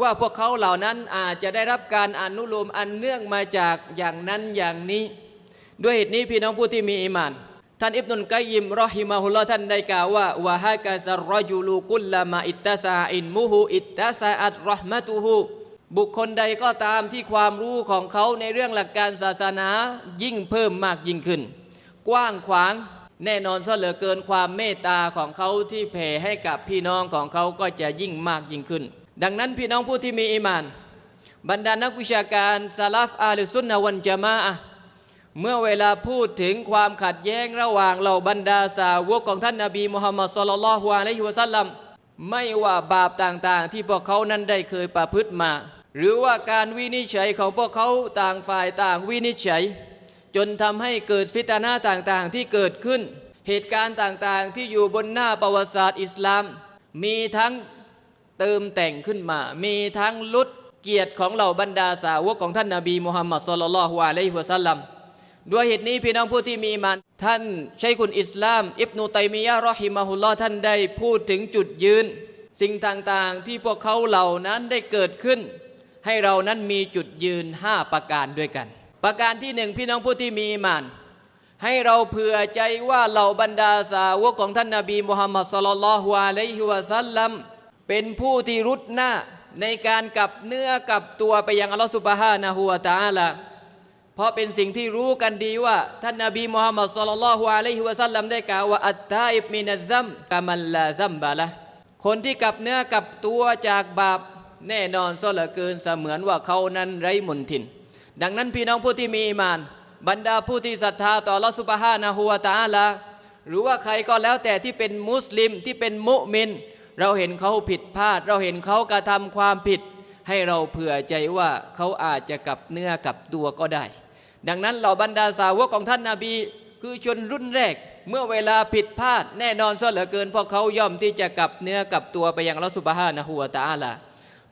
ว่าพวกเขาเหล่านั้นอาจจะได้รับการอนุโลมอันเนื่องมาจากอย่างนั้นอย่างนี้ ด้วยเหตุนี้พี่น้องผู้ที่มีอีมาน ท่านอิบนุลกัยยิมรอฮิมาฮุลลอท่านได้กล่าวว่าวะฮากะซรจุลูกุลละมาอิตตาซาอินมุฮูอิตตาซาอัตรอห์มะตุฮูบุคคลใดก็ตามที่ความรู้ของเขาในเรื่องหลักการศาสนายิ่งเพิ่มมากยิ่งขึ้น กว้างขวางแน่นอนซะเหลือเกินความเมตตาของเขาที่แผ่ให้กับพี่น้องของเขาก็จะยิ่งมากยิ่งขึ้น ดังนั้นพี่น้องผู้ที่มีอีหมาน บรรดานักวิชาการซาลาฟอาลสุนนวันจามะเมื่อเวลาพูดถึงความขัดแย้งระหว่างเหล่าบรรดาสาวกของท่านนาบีมุฮัมมัดสุลลัลฮุอะลัยฮิวะสัลลัมไม่ว่าบาปต่างๆ ที่พวกเขานั้นได้เคยประพฤติมา หรือว่าการวินิจฉัยของพวกเขาต่างฝ่ายต่างวินิจฉัย จนทำให้เกิดฟิตนาต่างๆที่เกิดขึ้น เหตุการณ์ต่างๆที่อยู่บนหน้าประวัติศาสตร์อิสลาม มีทั้ง เติมแต่งขึ้นมา มีทั้งลุดเกียรติของเหล่าบรรดาสาวกของท่านนาบีมุฮัมมัดสุลลัลฮุอะลัยฮิวะสัลลัมด้วยเหตุนี้พี่น้องผู้ที่มีมานท่านชัยคุนอิสลาม อิบนุตัยมียะรอฮิมะฮุลลอท่านได้พูดถึงจุดยืน สิ่งต่างๆที่พวกเขาเหล่านั้นได้เกิดขึ้น ให้เรานั้นมีจุดยืน 5 ประการด้วยกัน ประการที่หนึ่งพี่น้องผู้ที่มีมานให้เราเผื่อใจว่าเหล่าบรรดาสาวกของท่านนาบีมุฮัมมัดสุลลัลฮุอะลัยฮิวะสัลลัม เป็นผู้ที่รุดหน้าในการกลับเนื้อกลับตัวไปยังอัลลอฮฺสุบฮานะฮูวะตาลาเพราะเป็นสิ่งที่รู้กันดีว่า ท่านนาบีมุฮัมมัดสุลลัลลอฮุอะลัยฮิวะสัลลัมได้กล่าวว่าอัตตาอิบมินัซซัมกามันลาซัมบะละคนที่กลับเนื้อกลับตัวจากบาปแน่นอนซะเหลือเกินเสมือนว่าเขานั้นไร้มนทิน ดังนั้นพี่น้องผู้ที่มีอีมาน บรรดาผู้ที่ศรัทธาต่ออัลลอฮฺสุบฮานะฮูวะตาลาหรือว่าใครก็แล้วแต่ที่เป็นมุสลิมที่เป็นมุมิน เราเห็นเขาผิดพลาด เราเห็นเขากระทำความผิด ให้เราเผื่อใจว่าเขาอาจจะกลับเนื้อกลับตัวก็ได้ ดังนั้นเหล่าบรรดาสาวกของท่านนาบี คือชนรุ่นแรก เมื่อเวลาผิดพลาด แน่นอนซะเหลือเกินเพราะเขาย่อมที่จะกลับเนื้อกลับตัวไปยังอัลลอฮฺสุบฮานะฮูวตะอาลา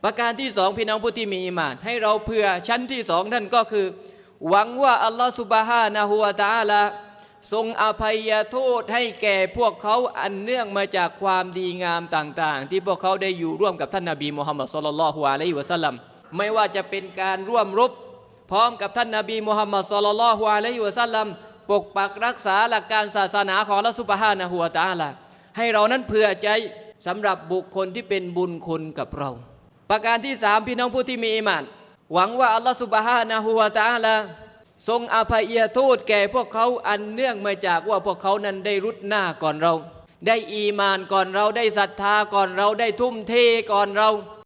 ประการที่สองพี่น้องผู้ที่มีอีหมาน ให้เราเผื่อชั้นที่สองนั่นก็คือ หวังว่าอัลลอฮฺสุบฮานะฮูวตะอาลา ทรงอภัยโทษให้แก่พวกเขาอันเนื่องมาจากความดีงามต่างๆ ที่พวกเขาได้อยู่ร่วมกับท่านนาบีมุฮัมมัดสุลลัลฮุอะลัยฮิวะสัลลัมไม่ว่าจะเป็นการร่วมรบพร้อมกับท่านนาบีมุฮัมมัดสุลลัลฮุอะลัยฮิวะสัลลัมปกปักรักษาหลักการศาสนาของอัลลอฮฺสุบฮานะฮูวตาลาให้เรานั้นเผื่อใจสำหรับบุคคลที่เป็นบุญคุณกับเรา ประการที่สามพี่น้องผู้ที่มีอีหมาน หวังว่าอัลลอฮฺสุบฮานะฮูวตาลา ทรงอภัยโทษแก่พวกเขาอันเนื่องมาจากว่าพวกเขานั้นได้รุดหน้าก่อนเรา ได้อีมานก่อนเราได้ศรัทธาก่อนเราได้ทุ่มเทก่อนเรา